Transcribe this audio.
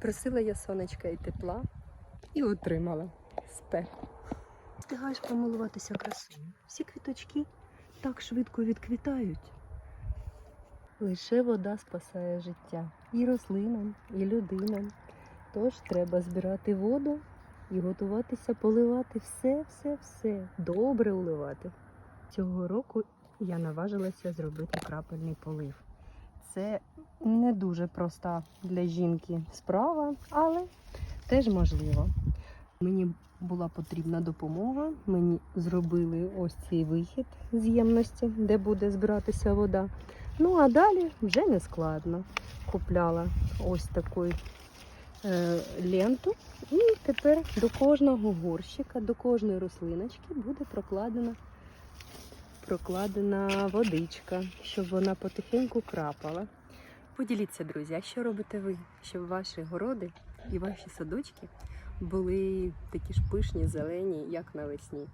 Просила я сонечка і тепла і отримала спеку. Встигаєш помилуватися красою. Всі квіточки так швидко відквітають. Лише вода спасає життя і рослинам, і людинам. Тож треба збирати воду і готуватися поливати все, все, все. Добре уливати. Цього року я наважилася зробити крапельний полив. Це не дуже проста для жінки справа, але теж можливо. Мені була потрібна допомога. Мені зробили ось цей вихід з ємності, де буде збиратися вода. Ну а далі вже не складно. Купляла ось таку е, ленту, і тепер до кожного горщика, до кожної рослиночки буде прокладена, прокладена водичка, щоб вона потихеньку крапала. Поділіться, друзі, а що робите ви, щоб ваші городи і ваші садочки були такі ж пишні, зелені, як навесні?